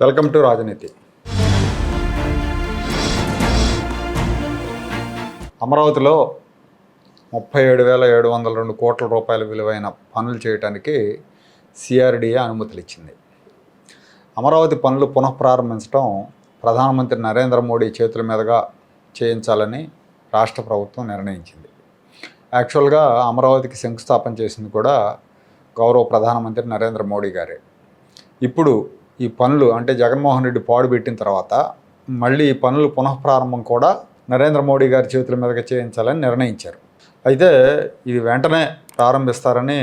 Welcome to రాజనీతి. అమరావతిలో ముప్పై ఏడు వేల ఏడు వందల రెండు కోట్ల రూపాయల విలువైన పనులు చేయడానికి సిఆర్డిఏ అనుమతులు ఇచ్చింది అమరావతి పనులు పునఃప్రారంభించడం ప్రధానమంత్రి నరేంద్ర మోడీ చేతుల మీదుగా చేయించాలని రాష్ట్ర ప్రభుత్వం నిర్ణయించింది. యాక్చువల్గా అమరావతికి శంకుస్థాపన చేసింది కూడా గౌరవ ప్రధానమంత్రి నరేంద్ర మోడీ గారే. ఇప్పుడు ఈ పనులు అంటే జగన్మోహన్ రెడ్డి పాడు పెట్టిన తర్వాత మళ్ళీ ఈ పనులు పునఃప్రారంభం కూడా నరేంద్ర మోడీ గారి చేతుల మీదకి చేయించాలని నిర్ణయించారు. అయితే ఇది వెంటనే ప్రారంభిస్తారని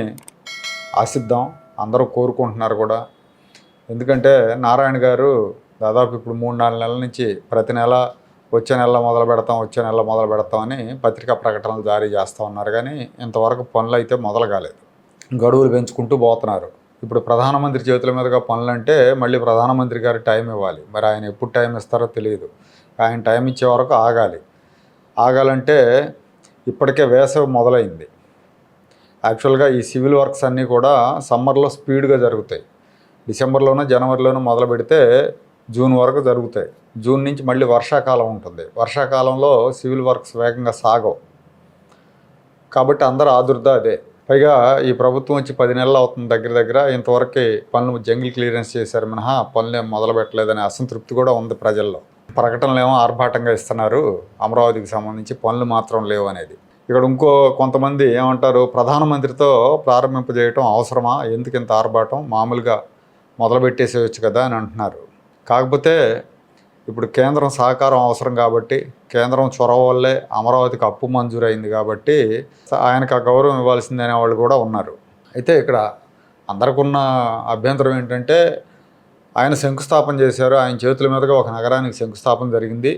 ఆశిద్దాం. అందరూ కోరుకుంటున్నారు కూడా. ఎందుకంటే నారాయణ గారు దాదాపు ఇప్పుడు మూడు నాలుగు నెలల నుంచి ప్రతి నెల వచ్చే నెల మొదలు పెడతాం వచ్చే నెల మొదలు పెడతామని పత్రికా ప్రకటనలు జారీ చేస్తూ ఉన్నారు కానీ ఇంతవరకు పనులు అయితే మొదలు కాలేదు. గడువులు పెంచుకుంటూ పోతున్నారు. ఇప్పుడు ప్రధానమంత్రి చేతుల మీదుగా పనులంటే మళ్ళీ ప్రధానమంత్రి గారి టైం ఇవ్వాలి. మరి ఆయన ఎప్పుడు టైం ఇస్తారో తెలియదు. ఆయన టైం ఇచ్చే వరకు ఆగాలి. ఆగాలంటే ఇప్పటికే వేసవి మొదలైంది. యాక్చువల్గా ఈ సివిల్ వర్క్స్ అన్నీ కూడా సమ్మర్లో స్పీడ్గా జరుగుతాయి. డిసెంబర్లోనూ జనవరిలోనూ మొదలు పెడితే జూన్ వరకు జరుగుతాయి. జూన్ నుంచి మళ్ళీ వర్షాకాలం ఉంటుంది. వర్షాకాలంలో సివిల్ వర్క్స్ వేగంగా సాగవు. కాబట్టి అందరూ ఆదుర్దా అదే. పైగా ఈ ప్రభుత్వం వచ్చి పది నెలలు అవుతుంది దగ్గర దగ్గర. ఇంతవరకు పనులు జంగిల్ క్లియరెన్స్ చేశారు. మినహా పనులు ఏం మొదలు పెట్టలేదనే అసంతృప్తి కూడా ఉంది ప్రజల్లో. ప్రకటనలు ఏమో ఆర్భాటంగా ఇస్తున్నారు. అమరావతికి సంబంధించి పనులు మాత్రం లేవు అనేది. ఇక్కడ ఇంకో కొంతమంది ఏమంటారు ప్రధానమంత్రితో ప్రారంభింపజేయటం అవసరమా? ఎందుకు ఇంత ఆర్భాటం? మామూలుగా మొదలుపెట్టేసేయచ్చు కదా అని అంటున్నారు. కాకపోతే ఇప్పుడు కేంద్రం సహకారం అవసరం కాబట్టి కేంద్రం చొరవ వల్లే అమరావతికి అప్పు మంజూరైంది కాబట్టి ఆయనకు ఆ గౌరవం ఇవ్వాల్సిందనే వాళ్ళు కూడా ఉన్నారు. అయితే ఇక్కడ అందరికున్న అభ్యంతరం ఏంటంటే ఆయన శంకుస్థాపన చేశారు. ఆయన చేతుల మీదుగా ఒక నగరానికి శంకుస్థాపన జరిగింది.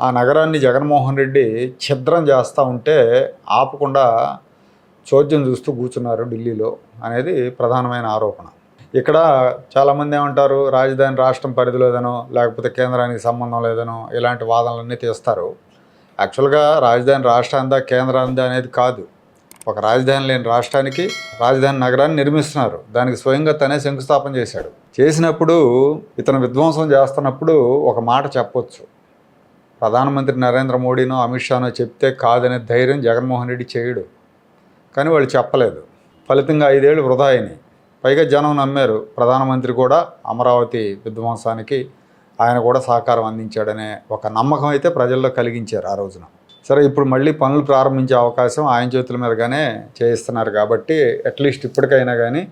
ఆ నగరాన్ని జగన్మోహన్ రెడ్డి ఛిద్రం చేస్తూ ఉంటే ఆపకుండా చోద్యం చూస్తూ కూర్చున్నారు ఢిల్లీలో అనేది ప్రధానమైన ఆరోపణ. ఇక్కడ చాలామంది ఏమంటారు రాజధాని రాష్ట్రం పరిధిలోదనో లేకపోతే కేంద్రానికి సంబంధం లేదనో ఇలాంటి వాదనలన్నీ తీస్తారు. యాక్చువల్గా రాజధాని రాష్ట్రాందా కేంద్రాందా అనేది కాదు. ఒక రాజధాని లేని రాష్ట్రానికి రాజధాని నగరాన్ని నిర్మిస్తున్నారు. దానికి స్వయంగా తనే శంకుస్థాపన చేశాడు. చేసినప్పుడు ఇతను విధ్వంసం చేస్తున్నప్పుడు ఒక మాట చెప్పొచ్చు. ప్రధానమంత్రి నరేంద్ర మోడీనో అమిత్ షానో చెప్తే కాదనే ధైర్యం జగన్మోహన్ రెడ్డి చేయడు. కానీ వాళ్ళు చెప్పలేదు. ఫలితంగా ఐదేళ్ళు వృధా అయినాయి. పైగా జనం నమ్మారు. ప్రధానమంత్రి కూడా అమరావతి విధ్వంసానికి ఆయన కూడా సహకారం అందించాడనే ఒక నమ్మకం అయితే ప్రజల్లో కలిగించారు ఆ రోజున. సరే ఇప్పుడు మళ్ళీ పనులు ప్రారంభించే అవకాశం ఆయన చేతుల మీదగానే చేయిస్తున్నారు కాబట్టి అట్లీస్ట్ ఇప్పటికైనా కానీ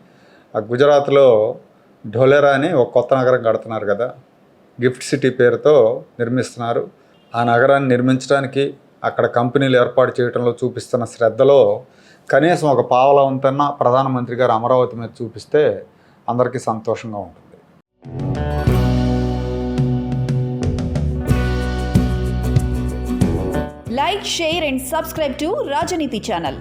ఆ గుజరాత్లో ఢోలెరా అని ఒక కొత్త నగరం కడుతున్నారు కదా గిఫ్ట్ సిటీ పేరుతో నిర్మిస్తున్నారు. ఆ నగరాన్ని నిర్మించడానికి అక్కడ కంపెనీలు ఏర్పాటు చేయడంలో చూపిస్తున్న శ్రద్ధలో కనీసం ఒక పావలా ఉంతన్నా ప్రధానమంత్రి గారు అమరావతి మీద చూపిస్తే అందరికీ సంతోషంగా ఉంటుంది. Like share and subscribe to Rajneeti channel